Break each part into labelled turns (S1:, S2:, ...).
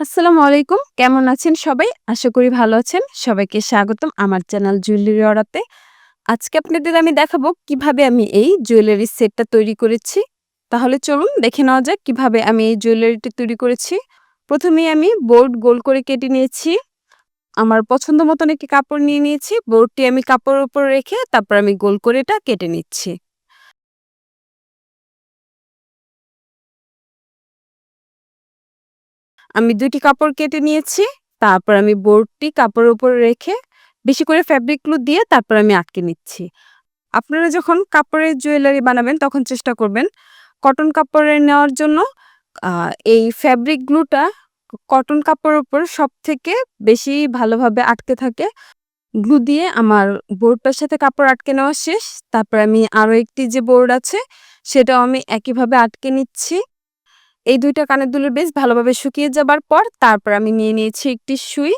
S1: আসসালামু আলাইকুম। কেমন আছেন সবাই? আশা করি ভালো আছেন। সবাইকে স্বাগতম আমার চ্যানেল জুয়েলারি অরাতে। আজকে আপনাদের আমি দেখাবো কীভাবে আমি এই জুয়েলারি সেটটা তৈরি করেছি। তাহলে চলুন দেখে নেওয়া যাক কীভাবে আমি এই জুয়েলারিটি তৈরি করেছি। প্রথমেই আমি বোর্ড গোল করে কেটে নিয়েছি। আমার পছন্দ মতন একটি কাপড় নিয়ে নিয়েছি। বোর্ডটি আমি কাপড়ের উপর রেখে তারপর আমি গোল করে এটা কেটে নিচ্ছি। আমি ২ টি কাপড় কেটে নিয়েছি। তারপর আমি বোর্ডটি কাপড়ের উপর রেখে বেশি করে ফেব্রিক গ্লু দিয়ে তারপর আমি আটকে নিচ্ছি। আপনারা যখন কাপড়ের জুয়েলারি বানাবেন তখন চেষ্টা করবেন কটন কাপড়ের নেওয়ার জন্য এই ফ্যাব্রিক গ্লুটা কটন কাপড়ের উপর সব থেকে বেশি ভালোভাবে আটকে থাকে। গ্লু দিয়ে আমার বোর্ডটার সাথে কাপড় আটকে নেওয়া শেষ। তারপর আমি আরও একটি যে বোর্ড আছে সেটাও আমি একইভাবে আটকে নিচ্ছি। এই দুইটা কানের দুলের বেশ ভালোভাবে শুকিয়ে যাবার পর তারপর আমি নিয়ে নিয়েছি একটি সুই।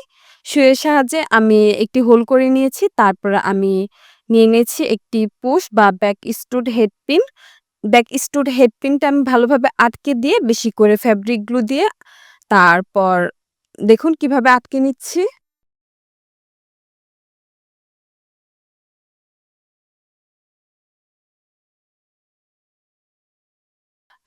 S1: সুইয়ের সাহায্যে আমি একটি হোল করে নিয়েছি। তারপর আমি নিয়ে নিয়েছি একটি পুশ বা back stud headpin back stud হেডপিনটা আমি ভালোভাবে আটকে দিয়ে, বেশি করে ফ্যাব্রিকগুলো গ্লু দিয়ে, তারপর দেখুন কীভাবে আটকে নিচ্ছি।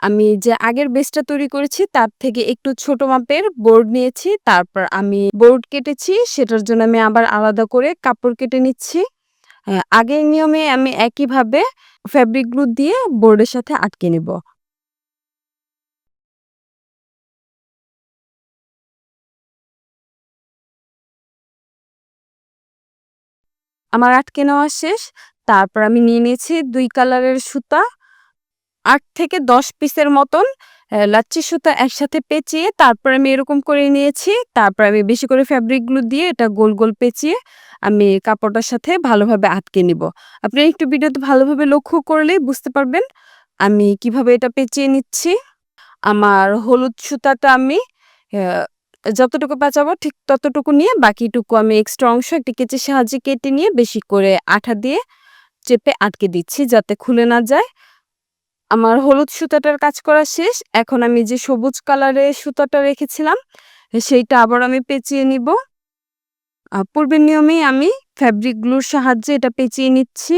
S1: আমি যে আগের বেসটা তৈরি করেছি, তার থেকে একটু ছোট মাপের বোর্ড নিয়েছি। তারপর আমি বোর্ড কেটেছি, সেটার জন্য আমি আবার আলাদা করে কাপড় কেটে নিচ্ছি। আগের নিয়মে আমি একইভাবে ফেব্রিক গ্লু দিয়ে বোর্ডের সাথে আটকে নিব। আমার আটকে নেওয়া শেষ। তারপর আমি নিয়ে নিয়েছি দুই কালারের সুতা। ৮ থেকে ১০ পিসের মতন লাচ্ছি সুতা একসাথে পেঁচিয়ে তারপর আমি এরকম করে নিয়েছি। তারপর আমি বেশি করে ফ্যাব্রিকগুলো দিয়ে এটা গোল, গোল পেঁচিয়ে আমি কাপড়টার সাথে ভালোভাবে আটকে নিব। আপনি একটু ভিডিওতে ভালোভাবে লক্ষ্য করলেই বুঝতে পারবেন আমি কীভাবে এটা পেঁচিয়ে নিচ্ছি। আমার হলুদ সুতাটা আমি যতটুকু পেঁচাবো ঠিক ততটুকু নিয়ে বাকিটুকু আমি এক্সট্রা অংশ একটি কেচির সাহায্যে কেটে নিয়ে বেশি করে আঠা দিয়ে চেপে আটকে দিচ্ছি যাতে খুলে না যায়। আমার হলুদ সুতাটার কাজ করা শেষ। এখন আমি যে সবুজ কালারের সুতাটা রেখেছিলাম, সেইটা আবার আমি পেঁচিয়ে নিব। পূর্বের নিয়মেই আমি ফ্যাব্রিক গ্লুর সাহায্যে এটা পেঁচিয়ে নিচ্ছি।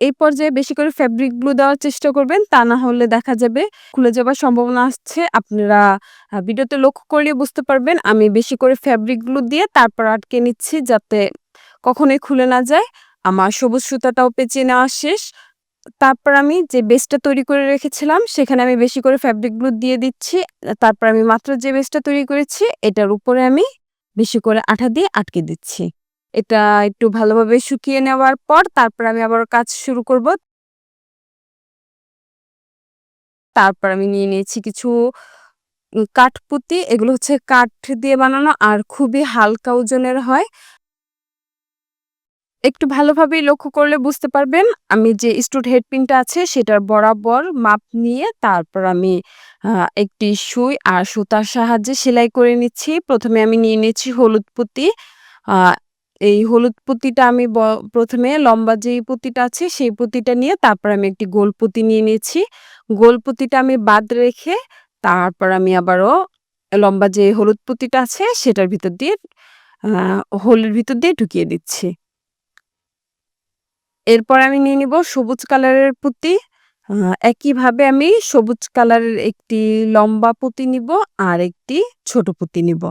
S1: এই পর্যায়ে বেশি করে ফ্যাব্রিক গ্লু দেওয়ার চেষ্টা করবেন। তা না হলে দেখা যাবে খুলে যাওয়ার সম্ভাবনা আসছে। আপনারা ভিডিওতে লক্ষ্য করলে বুঝতে পারবেন, আমি বেশি করে ফ্যাব্রিক গ্লু দিয়ে তারপর আটকে নিচ্ছি যাতে কখনোই খুলে না যায়। আমার সবুজ সুতাটাও পেঁচিয়ে নেওয়া শেষ। তারপর আমি যে বেসটা তৈরি করে রেখেছিলাম, সেখানে আমি বেশি করে ফেব্রিক গ্লু দিয়ে দিচ্ছি। তারপর আমি মাত্র যে বেসটা তৈরি করেছি, এটার উপরে আমি বেশি করে আঠা দিয়ে আটকে দিচ্ছি। এটা একটু ভালোভাবে শুকিয়ে নেওয়ার পর তারপর আমি আবার কাজ শুরু করব। তারপর আমি নিয়ে নিয়েছি কিছু কাঠপুঁতি। এগুলো হচ্ছে কাঠ দিয়ে বানানো আর খুবই হালকা ওজনের হয়। একটু ভালোভাবেই লক্ষ্য করলে বুঝতে পারবেন, আমি যে স্টুড হেডপিনটা আছে সেটার বরাবর মাপ নিয়ে তারপর আমি একটি সুই আর সুতার সাহায্যে সেলাই করে নিচ্ছি। প্রথমে আমি নিয়ে নিয়েছি হলুদ পুঁতি। এই হলুদ পুঁতিটা আমি প্রথমে লম্বা যেই পুঁতিটা আছে সেই পুঁতিটা নিয়ে তারপর আমি একটি গোল পুঁতি নিয়ে নিয়েছি। গোল পুঁতিটা আমি বাদ রেখে তারপর আমি আবারও লম্বা যে হলুদ পুঁতিটা আছে সেটার ভিতর দিয়ে হোলের ভিতর দিয়ে ঢুকিয়ে দিচ্ছি। এরপর আমি নিয়ে নিব সবুজ কালারের পুঁতি। একইভাবে আমি সবুজ কালারের একটি লম্বা পুঁতি নিব আর একটি ছোট পুঁতি নিব।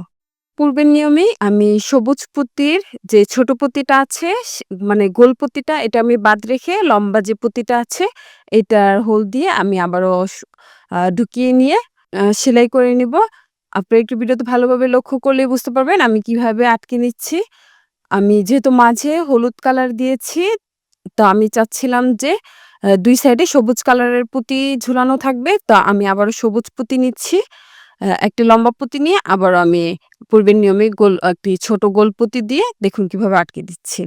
S1: পূর্বের নিয়মেই আমি সবুজ পুঁতির যে ছোট পুঁতিটা আছে মানে গোল পুঁতিটা, এটা আমি বাদ রেখে লম্বা যে পুঁতিটা আছে, এটার হোল দিয়ে আমি আবারও ঢুকিয়ে নিয়ে সেলাই করে নিব। আপনারা একটু ভিডিওতে ভালোভাবে লক্ষ্য করলেই বুঝতে পারবেন আমি কীভাবে আটকে নিচ্ছি। আমি যেহেতু মাঝে হলুদ কালার দিয়েছি, তো আমি চাচ্ছিলাম যে দুই সাইডে সবুজ কালারের পুঁতি ঝুলানো থাকবে। তো আমি আবারও সবুজ পুঁতি নিচ্ছি। একটি লম্বা পুঁতি নিয়ে আবারও আমি পূর্বের নিয়মে গোল, একটি ছোট গোল পুঁতি দিয়ে দেখুন কীভাবে আটকে দিচ্ছি।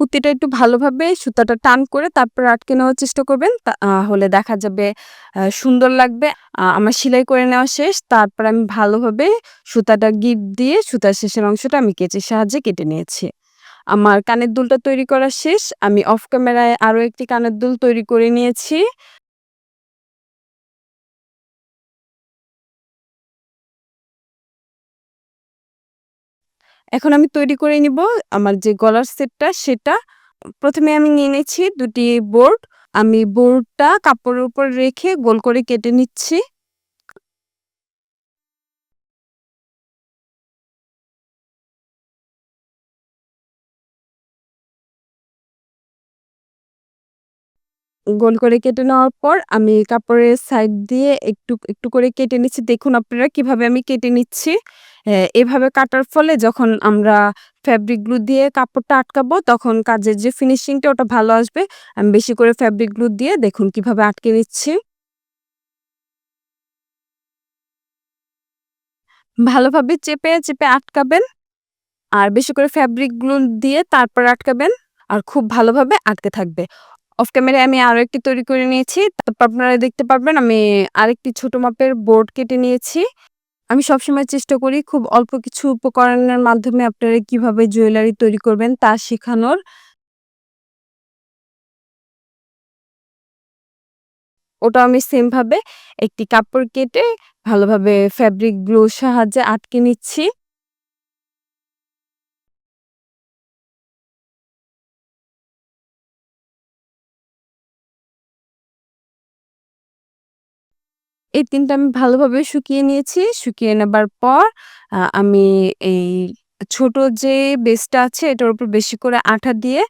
S1: পুঁতিটা একটু ভালোভাবে সুতাটা টান করে তারপর আটকে নেওয়ার চেষ্টা করবেন। তাহলে দেখা যাবে সুন্দর লাগবে। আমার সেলাই করে নেওয়া শেষ। তারপর আমি ভালোভাবে সুতাটা গিঁট দিয়ে সুতার শেষের অংশটা আমি কেচির সাহায্যে কেটে নিয়েছি। আমার কানের দুলটা তৈরি করা শেষ। আমি অফ ক্যামেরায় আরও একটি কানের দুল তৈরি করে নিয়েছি। এখন আমি তৈরি করে নিব আমার যে গলার সেটটা সেটা। প্রথমে আমি নিয়ে নিচ্ছি ২ বোর্ড। আমি বোর্ডটা কাপড়ের উপর রেখে গোল করে কেটে নিচ্ছি। গোল করে কেটে নেওয়ার পর আমি কাপড়ের সাইড দিয়ে একটু, একটু করে কেটে নিচ্ছি। দেখুন আপনারা কীভাবে আমি কেটে নিচ্ছি। এভাবে কাটার ফলে যখন আমরা ফেব্রিক গ্লু দিয়ে কাপড়টা আটকাবো তখন কাজের যে ফিনিশিংটা ওটা ভালো আসবে। আমি বেশি করে ফেব্রিক গ্লু দিয়ে দেখুন কীভাবে আটকে নিচ্ছি। ভালোভাবে চেপে, চেপে আটকাবেন। আর বেশি করে ফেব্রিক গ্লু দিয়ে তারপর আটকাবেন। আর খুব ভালোভাবে আটকে থাকবে। অফ ক্যামেরায় আমি আরও একটি তৈরি করে নিয়েছি। তারপর আপনারা দেখতে পারবেন আমি আরেকটি ছোট মাপের বোর্ড কেটে নিয়েছি। আমি সবসময় চেষ্টা করি খুব অল্প কিছু উপকরণের মাধ্যমে আপনারা কীভাবে জুয়েলারি তৈরি করবেন তা শেখানোর ওটা আমি সেমভাবে একটি কাপড় কেটে ভালোভাবে ফেব্রিক গ্লুর সাহায্যে আটকে নিচ্ছি। এই ৩ টা আমি ভালোভাবে শুকিয়ে নিয়েছি। শুকিয়ে নেবার পর আমি এই ছোট যে বেসটা আছে এটার উপর বেশি করে আঠা দিয়ে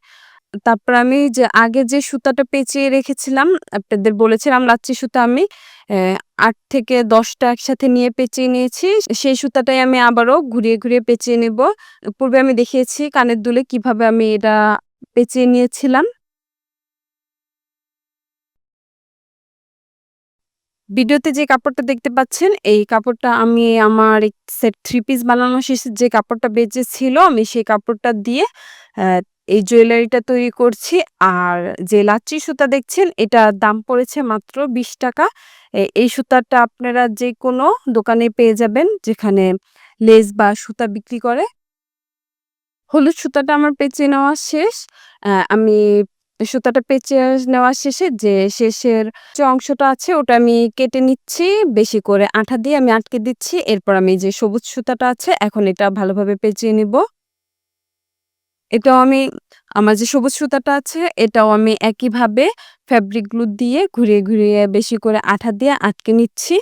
S1: তারপর আমি যে আগে যে সুতাটা পেঁচিয়ে রেখেছিলাম, আপনাদের বলেছিলাম লাচ্ছি সুতা আমি আট থেকে দশটা একসাথে নিয়ে পেঁচিয়ে নিয়েছি। সেই সুতাটাই আমি আবারও ঘুরিয়ে, ঘুরিয়ে পেঁচিয়ে নেব। পূর্বে আমি দেখিয়েছি কানের দুলে কীভাবে আমি এটা পেঁচিয়ে নিয়েছিলাম। ভিডিওতে যে কাপড়টা দেখতে পাচ্ছেন, এই কাপড়টা আমি আমার সেট থ্রি পিস বানানো শেষে যে কাপড়টা বেঁচেছিল আমি সেই কাপড়টা দিয়ে এই জুয়েলারিটা তৈরি করছি। আর যে লাচ্ছি সুতা দেখছেন এটা দাম পড়েছে মাত্র ৳২০ টাকা এই সুতাটা আপনারা যে কোনো দোকানে পেয়ে যাবেন যেখানে লেস বা সুতা বিক্রি করে। হলুদ সুতাটা আমার পেঁচিয়ে নেওয়া শেষ। আমি সুতাটা পেঁচিয়ে নেওয়া শেষে যে শেষের যে অংশটা আছে ওটা আমি কেটে নিচ্ছি। বেশি করে আঠা দিয়ে আমি আটকে দিচ্ছি। এরপর আমি যে সবুজ সুতাটা আছে এখন এটা ভালোভাবে পেঁচিয়ে নিব। এটাও আমি আমার যে সবুজ সুতাটা আছে এটাও আমি একইভাবে ফ্যাব্রিক গ্লু দিয়ে ঘুরিয়ে, ঘুরিয়ে বেশি করে আঠা দিয়ে আটকে নিচ্ছি।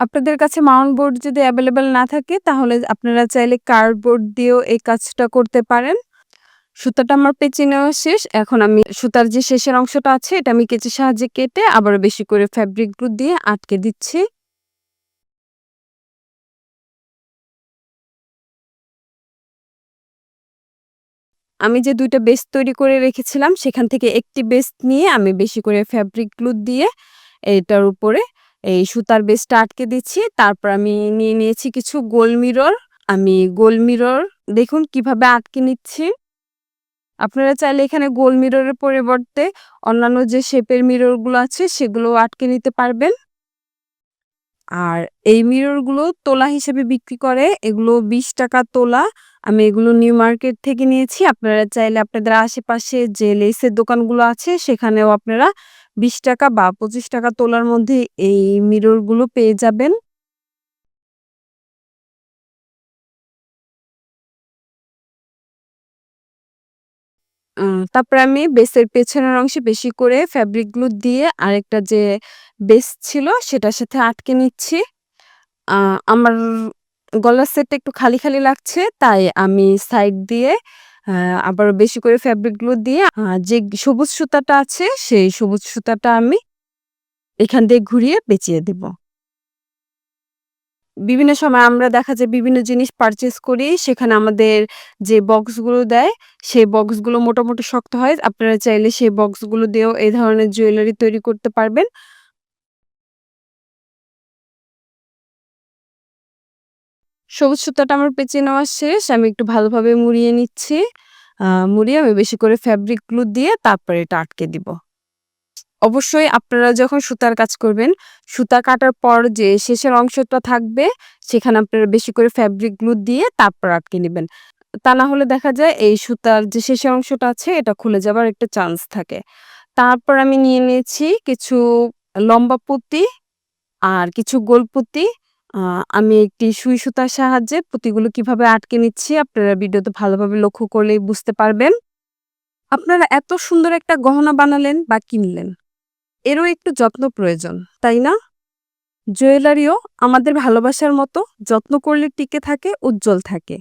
S1: আপনাদের কাছে মাউন্ট বোর্ড যদি অ্যাভেলেবেল না থাকে তাহলে আপনারা চাইলে কার্ডবোর্ড দিয়েও এই কাজটা করতে পারেন। সুতাটা আমার পেঁচিয়ে নেওয়া শেষ। এখন আমি সুতার যে শেষের অংশটা আছে, এটা আমি কেচির সাহায্যে কেটে আবার বেশি করে ফেব্রিক গ্লু দিয়ে আটকে দিচ্ছি। আমি যে ২ টা বেস তৈরি করে রেখেছিলাম, সেখান থেকে একটি বেস নিয়ে আমি বেশি করে ফ্যাব্রিক গ্লু দিয়ে এটার উপরে এই সুতার বেসটা আটকে দিচ্ছি। তারপর আমি নিয়ে নিয়েছি কিছু গোল মিরর। আমি গোল মিরর দেখুন কীভাবে আটকে নিচ্ছি। আপনারা চাইলে এখানে গোল মিররের পরিবর্তে অন্যান্য যে শেপের মিররগুলো আছে সেগুলো আটকে নিতে পারবেন। আর এই মিররগুলো তোলা হিসেবে বিক্রি করে। এগুলো ৳২০ তোলা। আমি এগুলো নিউ মার্কেট থেকে নিয়েছি। আপনারা চাইলে আপনাদের আশেপাশে যে লেসের দোকানগুলো আছে সেখানেও আপনারা ৳২০ বা ৳২৫ তোলার মধ্যে এই মিররগুলো পেয়ে যাবেন। তারপরে আমি বেসের পেছনের অংশে বেশি করে ফেব্রিক গ্লু দিয়ে আরেকটা যে বেস ছিল সেটার সাথে আটকে নিচ্ছি। আমার গলার সেটটা একটু খালি, খালি লাগছে তাই আমি সাইড দিয়ে আ আবারও বেশি করে ফেব্রিক গ্লু দিয়ে যে সবুজ সুতাটা আছে সেই সবুজ সুতাটা আমি এখান দিয়ে ঘুরিয়ে পেঁচিয়ে দিব। বিভিন্ন সময় আমরা দেখা যায় বিভিন্ন জিনিস পারচেজ করি। সেখানে আমাদের যে বক্সগুলো দেয়, সেই বক্সগুলো মোটামুটি শক্ত হয়। আপনারা চাইলে সেই বক্সগুলো দিয়েও এই ধরনের জুয়েলারি তৈরি করতে পারবেন। সবুজ সুতাটা আমার পেঁচে নেওয়া শেষ। আমি একটু ভালোভাবে মুড়িয়ে নিচ্ছি। মুড়িয়ে আমি বেশি করে ফ্যাব্রিক গ্লু দিয়ে তারপরে এটা আটকে দিব। অবশ্যই আপনারা যখন সুতার কাজ করবেন, সুতা কাটার পর যে শেষের অংশটা থাকবে, সেখানে আপনারা বেশি করে ফ্যাব্রিক গ্লু দিয়ে তারপর আটকে নেবেন তা না হলে দেখা যায় এই সুতার যে শেষের অংশটা আছে এটা খুলে যাবার একটা চান্স থাকে। তারপর আমি নিয়ে নিয়েছি কিছু লম্বা পুঁতি আর কিছু গোল পুঁতি। আমি একটি সুই সুতার সাহায্যে পুঁতিগুলো কীভাবে আটকে নিচ্ছি আপনারা ভিডিওতে ভালোভাবে লক্ষ্য করলেই বুঝতে পারবেন। আপনারা এত সুন্দর একটা গহনা বানালেন বা কিনলেন। এরও একটু যত্ন প্রয়োজন, তাই না? জুয়েলারিও আমাদের ভালোবাসার মতো যত্ন করলে টিকে থাকে, উজ্জ্বল থাকে।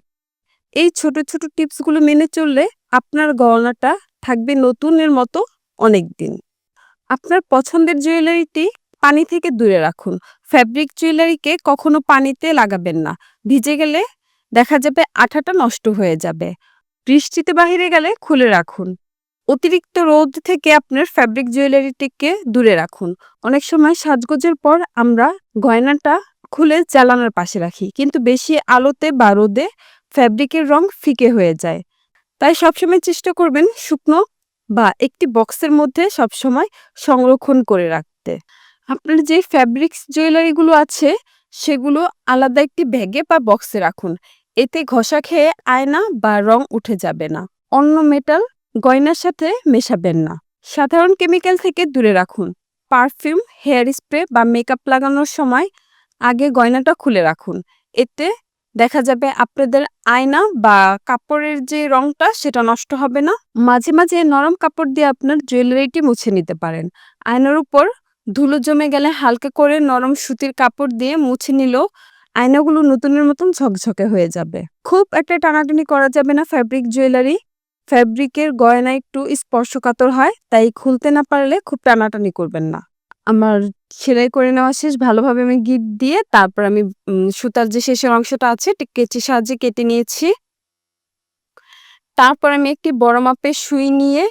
S1: এই ছোট, ছোট টিপসগুলো মেনে চললে আপনার গহনাটা থাকবে নতুনের মতো অনেক দিন আপনার পছন্দের জুয়েলারিটি পানি থেকে দূরে রাখুন। ফ্যাব্রিক জুয়েলারিকে কখনো পানিতে লাগাবেন না। ভিজে গেলে দেখা যাবে আঠাটা নষ্ট হয়ে যাবে। বৃষ্টিতে বাহিরে গেলে খুলে রাখুন। অতিরিক্ত রোদ থেকে আপনার ফ্যাব্রিক জুয়েলারিটিকে দূরে রাখুন। অনেক সময় সাজগোজের পর আমরা গয়নাটা খুলে জানালার পাশে রাখি। কিন্তু বেশি আলোতে বা রোদে ফ্যাব্রিকের রং ফিকে হয়ে যায়। তাই সবসময় চেষ্টা করবেন শুকনো বা একটি বক্সের মধ্যে সবসময় সংরক্ষণ করে রাখতে। আপনার যে ফেব্রিক্স জুয়েলারিগুলো আছে, সেগুলো আলাদা একটি ব্যাগে বা বক্সে রাখুন। এতে ঘষা খেয়ে আয়না বা রং উঠে যাবে না। অন্য মেটাল গয়নার সাথে মেশাবেন না। সাধারণ কেমিক্যাল থেকে দূরে রাখুন। পারফিউম, হেয়ার স্প্রে বা মেকআপ লাগানোর সময় আগে গয়নাটা খুলে রাখুন। এতে দেখা যাবে আপনাদের আয়না বা কাপড়ের যে রংটা সেটা নষ্ট হবে না। মাঝে, মাঝে নরম কাপড় দিয়ে আপনার জুয়েলারিটি মুছে নিতে পারেন। আয়নার উপর ধুলো জমে গেলে হালকা করে নরম সুতির কাপড় দিয়ে মুছে নিলেও আয়নাগুলো নতুনের মতন ঝকঝকে হয়ে যাবে। খুব একটা টানাটানি করা যাবে না ফ্যাব্রিক জুয়েলারি। ফেব্রিকের গয়না একটু স্পর্শকাতর হয়, তাই খুলতে না পারলে খুব টানাটানি করবেন না। আমার সেলাই করে নেওয়া শেষ। ভালোভাবে আমি গিঁট দিয়ে তারপর আমি সুতার যে শেষের অংশটা আছে কেচির সাহায্যে কেটে নিয়েছি। তারপর আমি একটি বড় মাপের সুই নিয়ে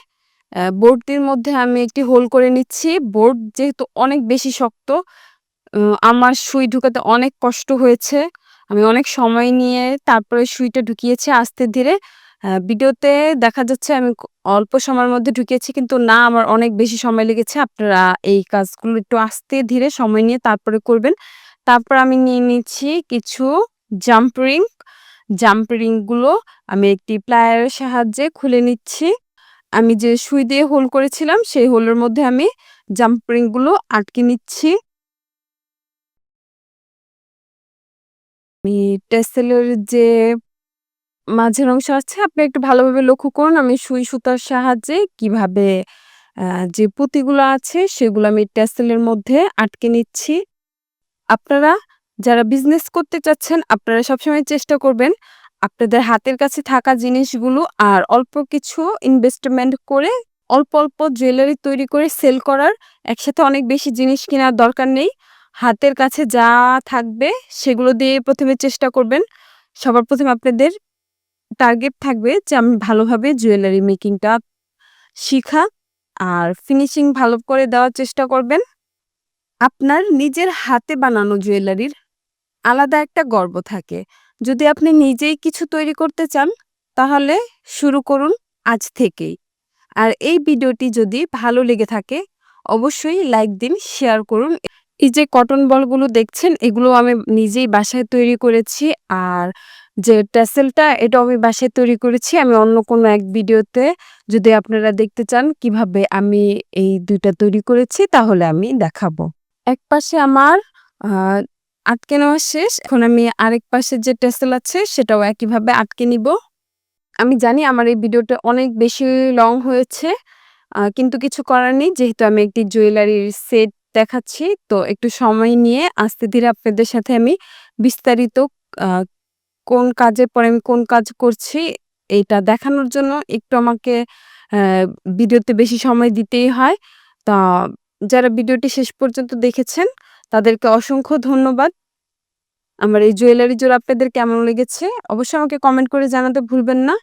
S1: বোর্ডটির মধ্যে আমি একটি হোল করে নিচ্ছি। বোর্ড যেহেতু অনেক বেশি শক্ত, আমার সুই ঢুকাতে অনেক কষ্ট হয়েছে। আমি অনেক সময় নিয়ে তারপরে সুইটা ঢুকিয়েছি আস্তে ধীরে। ভিডিওতে দেখা যাচ্ছে আমি অল্প সময়ের মধ্যে ঢুকিয়েছি কিন্তু না, আমার অনেক বেশি সময় লেগেছে। আপনারা এই কাজগুলো একটু আস্তে ধীরে সময় নিয়ে তারপরে করবেন। তারপর আমি নিয়ে নিচ্ছি কিছু জাম্প রিং। জাম্প রিংগুলো আমি একটি প্লায়ারের সাহায্যে খুলে নিচ্ছি। আমি যে সুই দিয়ে হোল করেছিলাম, সেই হোলের মধ্যে আমি জাম্প রিংগুলো আটকে নিচ্ছি। আমি টেসেলের যে মাঝের অংশ আছে আপনি একটু ভালোভাবে লক্ষ্য করুন। আমি সুই সুতার সাহায্যে কীভাবে যে পুঁতিগুলো আছে সেগুলো আমি ট্যাসেলের মধ্যে আটকে নিচ্ছি। আপনারা যারা বিজনেস করতে চাচ্ছেন আপনারা সবসময় চেষ্টা করবেন আপনাদের হাতের কাছে থাকা জিনিসগুলো আর অল্প কিছু ইনভেস্টমেন্ট করে অল্প, অল্প জুয়েলারি তৈরি করে সেল করার। একসাথে অনেক বেশি জিনিস কেনার দরকার নেই। হাতের কাছে যা থাকবে সেগুলো দিয়ে প্রথমে চেষ্টা করবেন। সবার প্রথমে আপনাদের টার্গেট থাকবে যে আমি ভালোভাবে জুয়েলারি মেকিংটা শিখা আর ফিনিশিং ভালো করে দেওয়ার চেষ্টা করবেন। আপনার নিজের হাতে বানানো জুয়েলারির আলাদা একটা গর্ব থাকে। যদি আপনি নিজেই কিছু তৈরি করতে চান তাহলে শুরু করুন আজ থেকেই। আর এই ভিডিওটি যদি ভালো লেগে থাকে অবশ্যই লাইক দিন, শেয়ার করুন। এই যে কটন বলগুলো দেখছেন এগুলো আমি নিজেই বাসায় তৈরি করেছি। আর যে টেসেলটা এটা আমি বাসায় তৈরি করেছি। আমি অন্য কোনো এক ভিডিওতে যদি আপনারা দেখতে চান কীভাবে আমি এই দুইটা তৈরি করেছি তাহলে আমি দেখাবো। এক পাশে আমার আটকে নেওয়া শেষ। এখন আমি আরেক পাশে যে টেসেল আছে সেটাও একইভাবে আটকে নিব আমি জানি আমার এই ভিডিওটা অনেক বেশি লং হয়েছে। কিন্তু কিছু করার নেই। যেহেতু আমি একটি জুয়েলারির সেট দেখাচ্ছি, তো একটু সময় নিয়ে আস্তে ধীরে আপনাদের সাথে আমি বিস্তারিত কোন কাজের পরে আমি কোন কাজ করছি এটা দেখানোর জন্য একটু আমাকে ভিডিওতে বেশি সময় দিতেই হয়। তা, যারা ভিডিওটি শেষ পর্যন্ত দেখেছেন, তাদেরকে অসংখ্য ধন্যবাদ। আমার এই জুয়েলারি জোড়া আপনাদের কেমন লেগেছে, অবশ্যই আমাকে কমেন্ট করে জানাতে ভুলবেন না।